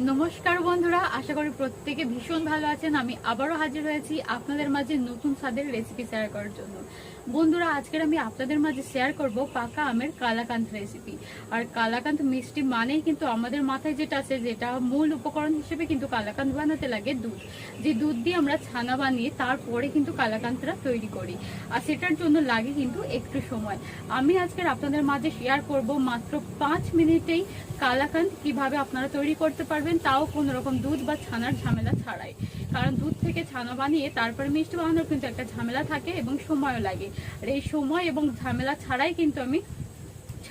নমস্কার বন্ধুরা, আশা করি প্রত্যেকে ভীষণ ভালো আছেন। আমি আবারও হাজির হয়েছি আপনাদের মাঝে নতুন স্বাদের রেসিপি শেয়ার করার জন্য। বন্ধুরা, আজকের আমি আপনাদের মাঝে শেয়ার করব পাকা আমের কালাকান্ত রেসিপি আর কালাকান্ত মিষ্টি মানেই কিন্তু আমাদের মাথায় যেটা আছে, যেটা মূল উপকরণ হিসেবে কিন্তু কালাকান্ত বানাতে লাগে দুধ। যে দুধ দিয়ে আমরা ছানা বানিয়ে তারপরে কিন্তু কালাকান্তটা তৈরি করি। আর সেটার জন্য লাগে কিন্তু একটু সময়। আমি আজকের আপনাদের মাঝে শেয়ার করব মাত্র পাঁচ মিনিটেই কালাকান্ত কীভাবে আপনারা তৈরি করতে পারবেন তাও কোনো রকম দুধ বা ছানার ঝামেলা ছাড়াই। কারণ দুধ থেকে ছানা বানিয়ে তারপরে মিষ্টি বানানোর কিন্তু একটা ঝামেলা থাকে এবং সময়ও লাগে। আর এই সময় এবং ঝামেলা ছাড়াই কিন্তু আমি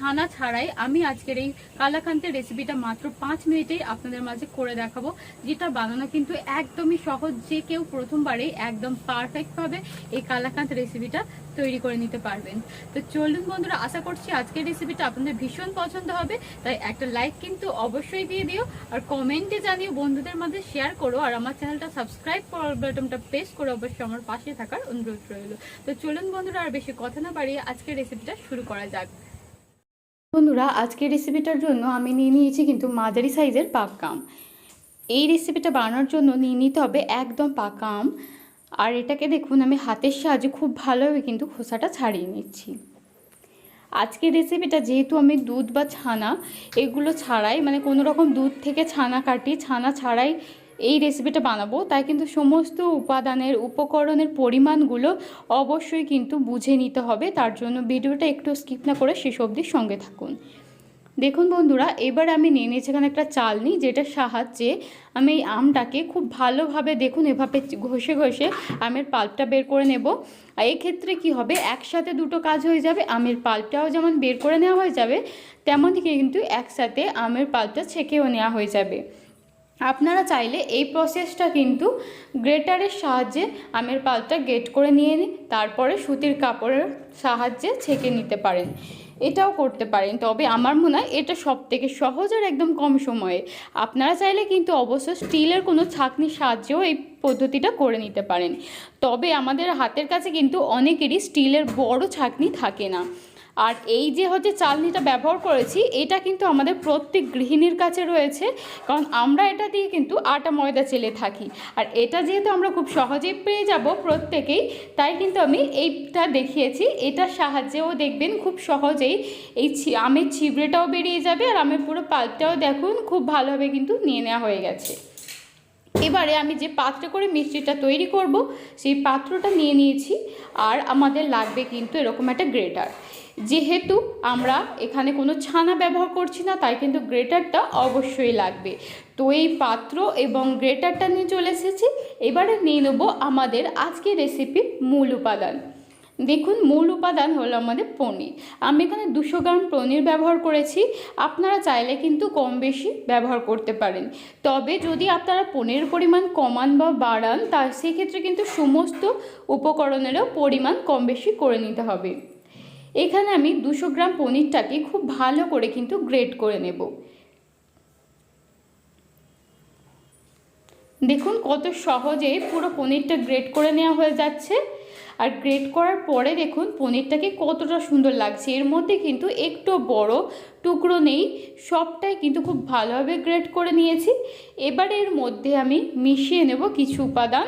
ছানা ছাড়াই আমি আজকের এই কালাকান্তের রেসিপিটা মাত্র পাঁচ মিনিটেই আপনাদের মাঝে করে দেখাবো, যেটা বানানো কিন্তু একদমই সহজ। যে কেউ প্রথমবারেই একদম পারফেক্টভাবে এই কালাকান্ত রেসিপিটা তৈরি করে নিতে পারবেন। তো চলুন বন্ধুরা, আশা করছি আজকের রেসিপিটা আপনাদের ভীষণ পছন্দ হবে। তাই একটা লাইক কিন্তু অবশ্যই দিয়ে দিও, আর কমেন্টে জানিও বন্ধুদের মাঝে শেয়ার করো, আর আমার চ্যানেলটা সাবস্ক্রাইব করার বাটনটা প্রেস করে অবশ্যই আমার পাশে থাকার অনুরোধ রইল। তো চলুন বন্ধুরা, আর বেশি কথা না বাড়িয়ে আজকের রেসিপিটা শুরু করা যাক। বন্ধুরা, আজকের রেসিপিটার জন্য আমি নিয়ে নিয়েছি কিন্তু মাঝারি সাইজের পাকা আম। এই রেসিপিটা বানানোর জন্য নিয়ে নিতে হবে একদম পাকা আম। আর এটাকে দেখুন, আমি হাতের সাহায্যে খুব ভালোভাবে কিন্তু খোসাটা ছাড়িয়ে নিচ্ছি। আজকের রেসিপিটা যেহেতু আমি দুধ বা ছানা, এগুলো ছাড়াই মানে কোনো রকম দুধ থেকে ছানা কাটি, ছানা ছাড়াই এই রেসিপিটা বানাবো, তাই কিন্তু সমস্ত উপাদানের, উপকরণের পরিমাণগুলো অবশ্যই কিন্তু বুঝে নিতে হবে। তার জন্য ভিডিওটা একটু স্কিপ না করে শেষ অবধির সঙ্গে থাকুন। দেখুন বন্ধুরা, এবার আমি নিয়ে নিয়েছি এখানে একটা চালনি, যেটার সাহায্যে আমি এই আমটাকে খুব ভালোভাবে দেখুন, এভাবে ঘষে ঘষে আমের পাল্পটা বের করে নেব। আর এক্ষেত্রে কি হবে, একসাথে দুটো কাজ হয়ে যাবে, আমের পাল্পটাও যেমন বের করে নেওয়া হয়ে যাবে, তেমনই কিন্তু একসাথে আমের পাল্পটা ছেঁকেও নেওয়া হয়ে যাবে। আপনারা চাইলে এই প্রসেসটা কিন্তু গ্রেটারের সাহায্যে আমের পালটা গেট করে নিয়ে নিন, তারপরে সুতির কাপড়ের সাহায্যে ছেঁকে নিতে পারেন। এটাও করতে পারেন। তবে আমার মনে হয় এটা সব থেকে সহজ আর একদম কম সময়ে। আপনারা চাইলে কিন্তু অবশ্য স্টিলের কোনো ছাঁকনির সাহায্যেও এই পদ্ধতিটা করে নিতে পারেন। তবে আমাদের হাতের কাছে কিন্তু অনেকেরই স্টিলের বড় ছাঁকনি থাকে না। আর এই যে হচ্ছে চালনিটা ব্যবহার করেছি, এটা কিন্তু আমাদের প্রত্যেক গৃহিণীর কাছে রয়েছে। কারণ আমরা এটা দিয়ে কিন্তু আটা ময়দা চেলে থাকি। আর এটা যেহেতু আমরা খুব সহজেই পেয়ে যাব প্রত্যেকেই, তাই কিন্তু আমি এইটা দেখিয়েছি। এটার সাহায্যেও দেখবেন খুব সহজেই এই আমের ছিবড়েটাও বেরিয়ে যাবে আর আমের পুরো পাল্পটাও দেখুন, খুব ভালোভাবে কিন্তু নিয়ে নেওয়া হয়ে গেছে। এবারে আমি যে পাত্রে করে মিষ্টিটা তৈরি করব, সেই পাত্রটা নিয়ে নিয়েছি আর আমাদের লাগবে কিন্তু এরকম একটা গ্রেটার। যেহেতু আমরা এখানে কোনো ছানা ব্যবহার করছি না, তাই কিন্তু গ্রেটারটা অবশ্যই লাগবে। তো এই পাত্র এবং গ্রেটারটা নিয়ে চলে এসেছি। এবারে নিয়ে নেব আমাদের আজকের রেসিপির মূল উপাদান। দেখুন, মূল উপাদান হলো আমাদের পনির। আমি এখানে দুশো গ্রাম পনির ব্যবহার করেছি। আপনারা চাইলে কিন্তু কম বেশি ব্যবহার করতে পারেন। তবে যদি আপনারা পনিরের পরিমাণ কমান বা বাড়ান, তা সেক্ষেত্রে কিন্তু সমস্ত উপকরণেরও পরিমাণ কম বেশি করে নিতে হবে। এখানে আমি দুশো গ্রাম পনিরটাকে খুব ভালো করে কিন্তু গ্রেট করে নেব। দেখুন, কত সহজে পুরো পনিরটা গ্রেট করে নেওয়া হয়ে যাচ্ছে। আর গ্রেট করার পরে দেখুন পনিরটাকে কতটা সুন্দর লাগছে। এর মধ্যে কিন্তু একটু বড় টুকরো নেই, সবটাই কিন্তু খুব ভালোভাবে গ্রেট করে নিয়েছি। এবার এর মধ্যে আমি মিশিয়ে নেব কিছু উপাদান।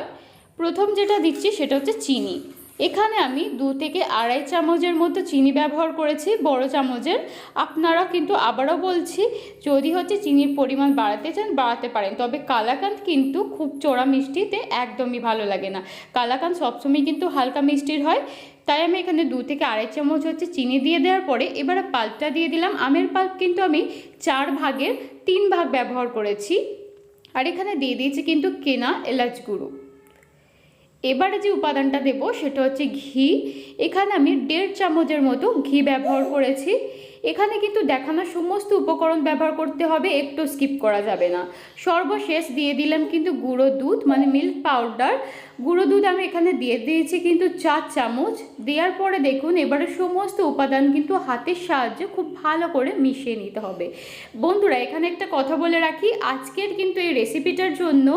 প্রথম যেটা দিচ্ছি সেটা হচ্ছে চিনি। এখানে আমি দু থেকে আড়াই চামচের মতো চিনি ব্যবহার করেছি, বড় চামচের। আপনারা কিন্তু আবারও বলছি, যদি হচ্ছে চিনির পরিমাণ বাড়াতে চান, বাড়াতে পারেন। তবে কালাকান্ত কিন্তু খুব চোড়া মিষ্টিতে একদমই ভালো লাগে না। কালাকান্ত সবসময় কিন্তু হালকা মিষ্টির হয়। তাই আমি এখানে দু থেকে আড়াই চামচ হচ্ছে চিনি দিয়ে দেওয়ার পরে এবারে পাল্পটা দিয়ে দিলাম। আমের পাল্প কিন্তু আমি চার ভাগের তিন ভাগ ব্যবহার করেছি। আর এখানে দিয়ে দিয়েছি কিন্তু কেনা এলাচ গুঁড়ো। এবারে যে উপাদানটা দেব সেটা হচ্ছে ঘি। এখানে আমি দেড় চামচের মতো ঘি ব্যবহার করেছি। এখানে কিন্তু দেখানো সমস্ত উপকরণ ব্যবহার করতে হবে, একটু স্কিপ করা যাবে না। সর্বশেষ দিয়ে দিলাম কিন্তু গুঁড়ো দুধ মানে মিল্ক পাউডার গুঁড়ো দুধ আমি এখানে দিয়ে দিয়েছি কিন্তু চার চামচ। দেওয়ার পরে দেখুন, এবারে সমস্ত উপাদান কিন্তু হাতের সাহায্যে খুব ভালো করে মিশিয়ে নিতে হবে। বন্ধুরা, এখানে একটা কথা বলে রাখি, আজকের কিন্তু এই রেসিপিটার জন্য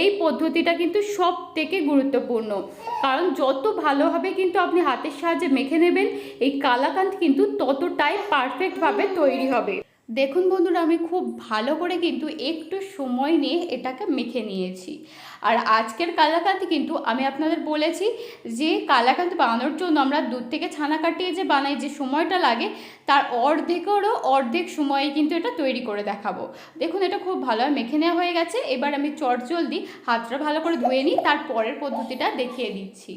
এই পদ্ধতিটা কিন্তু সব থেকে গুরুত্বপূর্ণ। কারণ যত ভালোভাবে কিন্তু আপনি হাতের সাহায্যে মেখে নেবেন, এই কালাকান্ত কিন্তু ততটাই পারফেক্টভাবে তৈরি হবে। দেখুন বন্ধুরা, আমি খুব ভালো করে কিন্তু একটু সময় নিয়ে এটাকে মেখে নিয়েছি। আর আজকের কালাকান্দ কিন্তু আমি আপনাদের বলেছি যে কালাকান্দ বানানোর জন্য আমরা দুধ থেকে ছানা কাটিয়ে যে বানাই, যে সময়টা লাগে, তার অর্ধেকেরও অর্ধেক সময়ে কিন্তু এটা তৈরি করে দেখাবো। দেখুন, এটা খুব ভালো মেখে নেওয়া হয়ে গেছে। এবার আমি চটজলদি হাতটা ভালো করে ধুয়ে নিই তার পরের পদ্ধতিটা দেখিয়ে দিচ্ছি।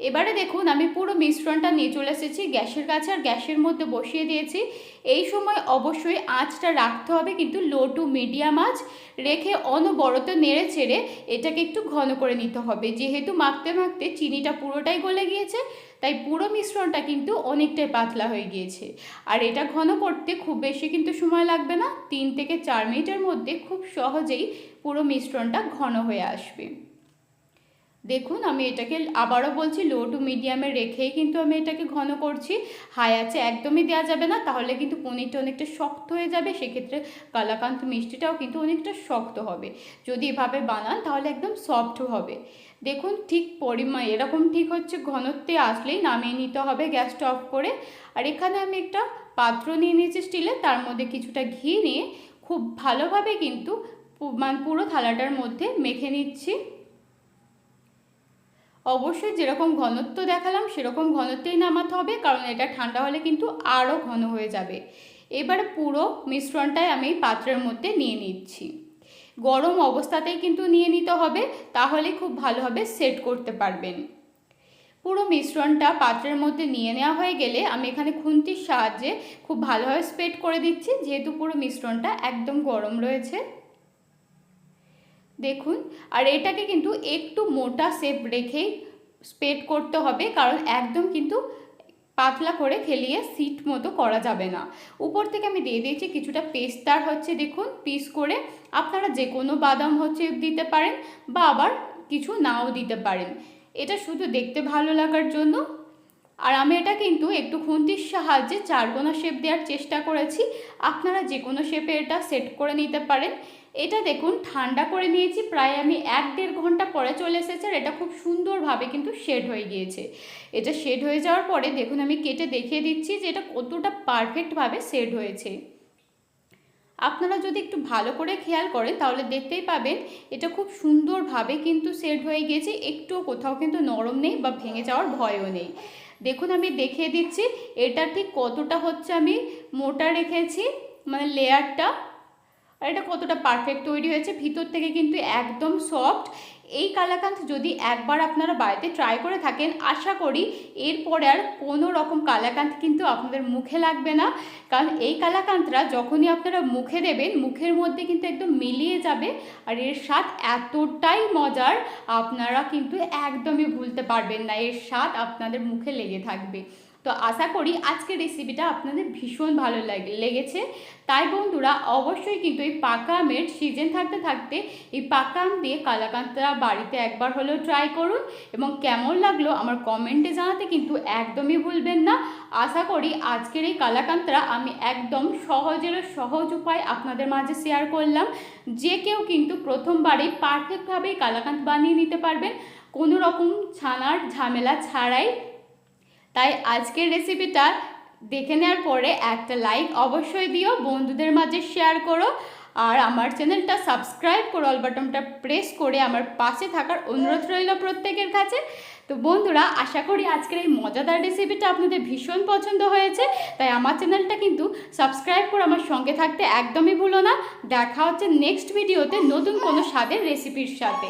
এবারে দেখুন, আমি পুরো মিশ্রণটা নিয়ে চলে এসেছি। গ্যাসের কাছে আর গ্যাসের মধ্যে বসিয়ে দিয়েছি। এই সময় অবশ্যই আঁচটা রাখতে হবে, কিন্তু লো টু মিডিয়াম আঁচ রেখে অনবরত নেড়ে ছেড়ে এটাকে একটু ঘন করে নিতে হবে। যেহেতু মাখতে মাখতে চিনিটা পুরোটাই গলে গিয়েছে, তাই পুরো মিশ্রণটা কিন্তু অনেকটাই পাতলা হয়ে গিয়েছে। আর এটা ঘন করতে খুব বেশি কিন্তু সময় লাগবে না। তিন থেকে চার মিনিটের মধ্যে খুব সহজেই পুরো মিশ্রণটা ঘন হয়ে আসবে। দেখুন, আমি এটাকে আবারও বলছি লো টু মিডিয়ামে রেখেই কিন্তু আমি এটাকে ঘন করছি। হাই আছে, একদমই দেওয়া যাবে না, তাহলে কিন্তু পনিরটা অনেকটা শক্ত হয়ে যাবে, সেক্ষেত্রে কালাকান্ত মিষ্টিটাও কিন্তু অনেকটা শক্ত হবে। যদি এভাবে বানান, তাহলে একদম সফট হবে। দেখুন, ঠিক পরিমাণ, এরকম ঠিক হচ্ছে, ঘনত্বে আসলেই নামিয়ে নিতে হবে গ্যাসটা অফ করে। আর এখানে আমি একটা পাত্র নিয়ে নিয়েছি স্টিলের তার মধ্যে কিছুটা ঘি নিয়ে খুব ভালোভাবে কিন্তু মানে পুরো থালাটার মধ্যে মেখে নিচ্ছি। অবশ্যই যেরকম ঘনত্ব দেখালাম, সেরকম ঘনত্বেই নামাতে হবে, কারণ এটা ঠান্ডা হলে কিন্তু আরও ঘন হয়ে যাবে। এবার পুরো মিশ্রণটাই আমি পাত্রের মধ্যে নিয়ে নিচ্ছি। গরম অবস্থাতেই কিন্তু নিয়ে নিতে হবে, তাহলে খুব ভালোভাবে সেট করতে পারবেন। পুরো মিশ্রণটা পাত্রের মধ্যে নিয়ে নেওয়া হয়ে গেলে আমি এখানে খুন্তির সাহায্যে খুব ভালোভাবে স্প্রেড করে দিচ্ছি, যেহেতু পুরো মিশ্রণটা একদম গরম রয়েছে। দেখুন, আর এটাকে কিন্তু একটু মোটা শেপ রেখেই স্প্রেড করতে হবে, কারণ একদম কিন্তু পাতলা করে খেলিয়ে সিট মতো করা যাবে না। উপর থেকে আমি দিয়ে দিয়েছি কিছুটা পেস্তার হচ্ছে দেখুন পিস করে আপনারা যে কোনো বাদাম হচ্ছে দিতে পারেন বা আবার কিছু নাও দিতে পারেন। এটা শুধু দেখতে ভালো লাগার জন্য। আর আমি এটা কিন্তু একটু খুন্তির সাহায্যে চারগোনা শেপ দেওয়ার চেষ্টা করেছি। আপনারা যে কোনো শেপে এটা সেট করে নিতে পারেন। এটা দেখুন, ঠান্ডা করে নিয়েছি, প্রায় আমি এক দেড় ঘণ্টা পরে চলে এসেছে আর এটা খুব সুন্দরভাবে কিন্তু শেড হয়ে গিয়েছে। এটা শেড হয়ে যাওয়ার পরে দেখুন, আমি কেটে দেখিয়ে দিচ্ছি যে এটা কতটা পারফেক্টভাবে শেড হয়েছে। আপনারা যদি একটু ভালো করে খেয়াল করেন, তাহলে দেখতেই পাবেন এটা খুব সুন্দরভাবে কিন্তু সেট হয়ে গিয়েছে, একটুও কোথাও কিন্তু নরম নেই বা ভেঙে যাওয়ার ভয়ও নেই। দেখুন, আমি দেখিয়ে দিচ্ছি, এটা ঠিক কতটা হচ্ছে আমি মোটা রেখেছি মানে লেয়ারটা আর এটা কতটা পারফেক্ট তৈরি হয়েছে? ভিতর থেকে কিন্তু একদম সফট এই কালাকান্থ যদি একবার আপনারা বাড়িতে ট্রাই করে থাকেন, আশা করি এরপরে আর কোনো রকম কালাকান্থ কিন্তু আপনাদের মুখে লাগবে না। কারণ এই কালাকান্তরা যখনই আপনারা মুখে দেবেন, মুখের মধ্যে কিন্তু একদম মিলিয়ে যাবে আর এর স্বাদ এতটাই মজার, আপনারা কিন্তু একদমই ভুলতে পারবেন না। এর স্বাদ আপনাদের মুখে লেগে থাকবে। তো আশা করি আজকের রেসিপিটা আপনাদের ভীষণ ভালো লাগে, লেগেছে। তাই বন্ধুরা, অবশ্যই কিন্তু এই পাকা আমের সিজন থাকতে থাকতে এই পাকা আম দিয়ে কালাকান্তরা বাড়িতে একবার হলেও ট্রাই করুন এবং কেমন লাগল আমার কমেন্টে জানাতে কিন্তু একদমই ভুলবেন না। আশা করি আজকের এই কালাকান্তরা আমি একদম সহজেরও সহজ উপায় আপনাদের মাঝে শেয়ার করলাম। যে কেউ কিন্তু প্রথমবারেই পারফেক্টভাবেই কালাকান্ত বানিয়ে নিতে পারবেন। কোনো রকম ছানার ঝামেলা ছাড়াই তাই আজকের রেসিপিটা দেখে নেওয়ার পরে একটা লাইক অবশ্যই দিও, বন্ধুদের মাঝে শেয়ার করো, আর আমার চ্যানেলটা সাবস্ক্রাইব করো অল বাটনটা প্রেস করে আমার পাশে থাকার অনুরোধ রইল প্রত্যেকের কাছে। তো বন্ধুরা, আশা করি আজকের এই মজাদার রেসিপিটা আপনাদের ভীষণ পছন্দ হয়েছে, তাই আমার চ্যানেলটা কিন্তু সাবস্ক্রাইব করে আমার সঙ্গে থাকতে একদমই ভুলো না। দেখা হচ্ছে নেক্সট ভিডিওতে নতুন কোনো স্বাদের রেসিপির সাথে।